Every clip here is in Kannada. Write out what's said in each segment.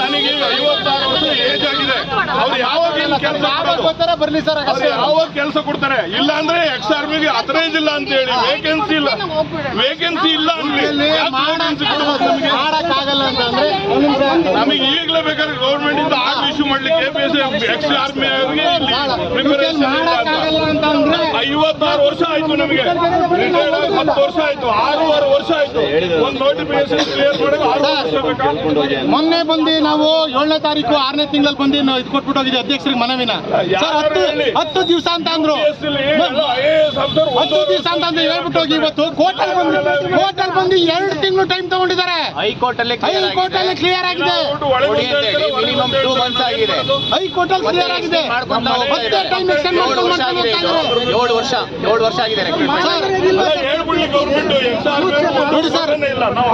ನನಗೆ ಐವತ್ತಾರು ವರ್ಷ ಏಜ್ ಆಗಿದೆ. ಅವ್ರು ಯಾವಾಗ ಕೆಲಸ ಗೊತ್ತಾರ ಬರ್ಲಿ ಸರ್ ಅವ್ರು ಯಾವಾಗ ಕೆಲಸ ಕೊಡ್ತಾರೆ? ಇಲ್ಲ ಅಂದ್ರೆ ಎಕ್ಸ್ ಆರ್ಮಿಗೆ ಹದಿನೈದು ಇಲ್ಲ ಅಂತ ಹೇಳಿ. ವೇಕೆನ್ಸಿ ಇಲ್ಲ. ವೇಕೆನ್ಸಿ ಇಲ್ಲ ಅಂತ ನಮಗೆ. ಈಗಲೇ ಬೇಕಾದ್ರೆ ಗೌರ್ಮೆಂಟ್ ಇಂದ ಆರ್ಡರ್ ಇಶ್ಯೂ ಮಾಡ್ಲಿಕ್ಕೆ ಎಕ್ಸ್ ಆರ್ಮಿ ಅವರಿಗೆ ಐವತ್ತಾರು ವರ್ಷ ಆಯ್ತು ನಮಗೆ. ರಿಟೈರ್ಡ್ ಆಗಿ ಹತ್ತು ವರ್ಷ ಆಯ್ತು ಆರೂವರೆ ವರ್ಷ ಆಯ್ತು. ಒಂದು ನೋಟಿಫಿಕೇಶನ್ ಕ್ಲಿಯರ್ ಮಾಡಕ್ಕೆ ಆರು ವರ್ಷ ಬೇಕಾ ಮೊನ್ನೆ ಬಂದು ನಾವು ಏಳನೇ ತಾರೀಕು ಆರನೇ ತಿಂಗಳಲ್ಲಿ ಬಂದು ನಾವು ಇದು ಕೊಟ್ಬಿಟ್ಟು ಹೋಗಿದೆ ಅಧ್ಯಕ್ಷರಿಗೆ ಮನವಿನ. ಸರ್ ಹತ್ತು ಹತ್ತು ದಿವಸ ಅಂತ ಅಂದ್ರು. ಹತ್ತು ದಿವಸ ಅಂತ ಅಂದ್ರೆ ಹೇಳ್ಬಿಟ್ಟು ಹೋಗಿ ಇವತ್ತು. ಕೋರ್ಟಲ್ ಬಂದು ಕೋರ್ಟಲ್ಲಿ ಬಂದು ಎರಡು ತಿಂಗಳು ಟೈಮ್ ತಗೊಂಡಿದ್ದಾರೆ. ಹೈಕೋರ್ಟ್ ಅಲ್ಲಿ ಹೈಕೋರ್ಟ್ ಅಲ್ಲಿ ಕ್ಲಿಯರ್ ಆಗಿದೆ. ಮಿನಿಮಮ್ ಟೂ ಮಂತ್ಸ್ ಆಗಿದೆ. ಹೈಕೋರ್ಟ್ ಅಲ್ಲಿ ಕ್ಲಿಯರ್ ಆಗಿದೆ. ಮತ್ತೆ ಟೈಮ್ ಎಕ್ಸ್ಟೆಂಡ್ ಏಳು ವರ್ಷ ಆಗಿದೆ. ಏಳು ವರ್ಷ ಏಳು ವರ್ಷ ಆಗಿದೆ ನೋಡಿ ಸರ್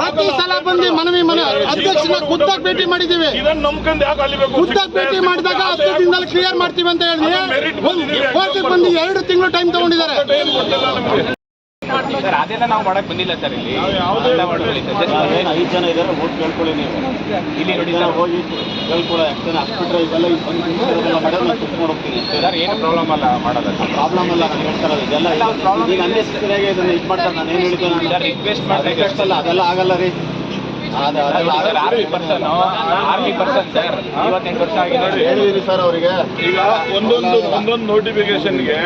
ಪ್ರತಿ ಸಲ ಬಂದು ಮನವಿ ಮನ ಅಧ್ಯಕ್ಷನ ಖುದ್ದಾಗಿ ಭೇಟಿ ಮಾಡಿದ್ದೀವಿ. ಇದನ್ನ ನಂಬ್ಕೊಂಡು ಯಾಕೆ ಅಲ್ಲಿಬೇಕು ಖುದ್ದಾಗಿ ಭೇಟಿ ಮಾಡಿದಾಗ ಹತ್ತು ದಿನದಲ್ಲಿ ಕ್ಲಿಯರ್ ಮಾಡ್ತೀವಿ ಅಂತ ಹೇಳಿ ಕೋರ್ಟಿಗೆ ಬಂದು ಎರಡು ತಿಂಗಳು ಟೈಮ್ ತಗೊಂಡಿದ್ದಾರೆ. ಸರ್ ಅದೆಲ್ಲ ನಾವು ಮಾಡಕ್ ಬಂದಿಲ್ಲ ಸರ್ ಇಲ್ಲಿ. ಐದು ಜನ ಇದ್ದಾರೆ ಓಟ್ ಕೇಳ್ಕೊಳ್ಳಿ ನೀವು. ಇಲ್ಲಿ ನೋಡಿ ಸರ್. ಹೋಗಿ ಕೇಳ್ಕೊಳ್ಳೋ ಯಾಕಂದ್ರೆ ಹಾಸ್ಪಿಟ್ಲ್ ಇದೆಲ್ಲ ಮಾಡಿದ್ರೆ ಹೋಗ್ತೀನಿ ಸರ್ ಏನು ಪ್ರಾಬ್ಲಮ್ ಅಲ್ಲ ಮಾಡೋದು ಪ್ರಾಬ್ಲಮ್ ಅಲ್ಲ ನಾನು ಹೇಳ್ತಾ ಇರೋದು ಇದೆಲ್ಲ ಈಗ ಅನ್ನೆಸರಿಯಾಗಿ ಇದನ್ನ ಇದು ಮಾಡ್ತಾರೆ. ನಾನು ಏನು ಸರ್ ರಿಕ್ವೆಸ್ಟ್ ಮಾಡ್ಬೇಕು ರಿಕ್ವೆಸ್ಟ್ ಅಲ್ಲ ಅದೆಲ್ಲ ಆಗಲ್ಲ ರೀ. Army person army person sir ಐವತ್ತೆಂಟು ವರ್ಷ ಆಗಿದೆ ಸರ್ ಅವರಿಗೆ ಈಗ ಒಂದೊಂದು ಒಂದೊಂದು ನೋಟಿಫಿಕೇಶನ್ಗೆ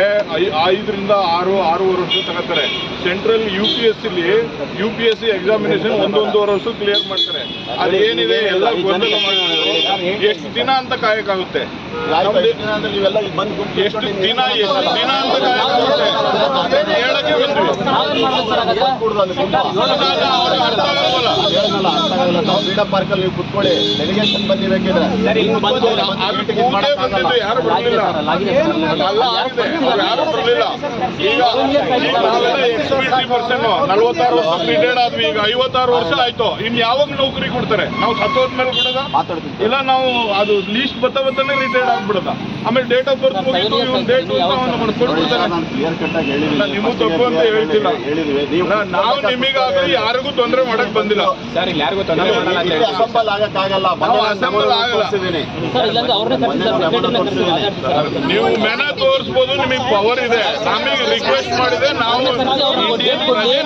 ಐದರಿಂದ ಆರು ಆರೂವರೆ ವರ್ಷ ತಗೋತಾರೆ central U P S C U P S C examination ಒಂದೊಂದೂವರೆ ವರ್ಷ ಕ್ಲಿಯರ್ ಮಾಡ್ತಾರೆ ಅದೇನಿದೆ ಎಲ್ಲ ಗೊಂದಲ ಮಾಡಿದ್ರು ಎಷ್ಟು ದಿನ ಅಂತ ಕಾಯಕ್ಕಾಗುತ್ತೆ ಎಷ್ಟು ದಿನ ಎಷ್ಟು ದಿನ ಅಂತ ಕಾಯಕ್ಕಾಗುತ್ತೆ ಹೇಳಕ್ಕೆ ಬಂದ್ವಿ ಅವ್ರಿಗೆ ಅರ್ಥ ಆಗಲ್ಲ ನಾವು ಫ್ರೀಡಮ್ ಪಾರ್ಕ್ ಅಲ್ಲಿ ನೀವು ಕುತ್ಕೊಳ್ಳಿ. ಡೆಲಿಗೇಷನ್ ಬಂದು ಪರ್ಸನ್ ನಲ್ವತ್ತಾರು ವರ್ಷ ರಿಟೈರ್ಡ್ ಆದ್ವಿ. ಈಗ ಐವತ್ತಾರು ವರ್ಷ ಆಯ್ತು. ಇನ್ ಯಾವಾಗ ನೌಕರಿ ಕೊಡ್ತಾರೆ? ನಾವು ಸತ್ತೋದ್ಮೇಲೆ ಬಿಡೋದ? ಇಲ್ಲ ನಾವು ಅದು ಲೀಸ್ಟ್ ಬತ್ತ ಬತ್ತನೇ ರಿಟೈರ್ಡ್ ಆಗ್ಬಿಡದ? ಆಮೇಲೆ ಡೇಟ್ ಆಫ್ ಬರ್ತ್ ಮುಗಿತು ಇವ್ನು ಡೇಟ್ ಅಂತ ಕಟ್ ಇಲ್ಲ, ನಿಮಗೂ ತಪ್ಪು ಅಂತ ಹೇಳ್ತಿಲ್ಲ. ನೀವು ನಿಮಗಾಗಲಿ ಯಾರಿಗೂ ತೊಂದರೆ ಮಾಡಕ್ ಬಂದಿಲ್ಲ. ಯಾರಿಗೂ ತೊಂದರೆ ಮಾಡಲ್ಲ ಅಂತ ಹೇಳಿ. ಅಸೆಂಬಲ್ ಆಗಕ್ಕಾಗಲ್ಲ. ನಾವು ಆಗಲ್ಲ. ಮೆನ ತೋರಿಸ್ಬೋದು ನಿಮಗೆ ಪವರ್ ಇದೆ. ನಮಗೆ ರಿಕ್ವೆಸ್ಟ್ ಮಾಡಿದೆ. ನಾವು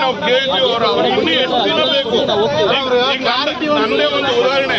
ನಾವು ಕೇಳ್ತೀವಿ ಅವ್ರು ಅವ್ರಿಗೆ ಇನ್ನೂ ಎಷ್ಟು ದಿನ ಬೇಕು? ಒಂದು ಉದಾಹರಣೆ.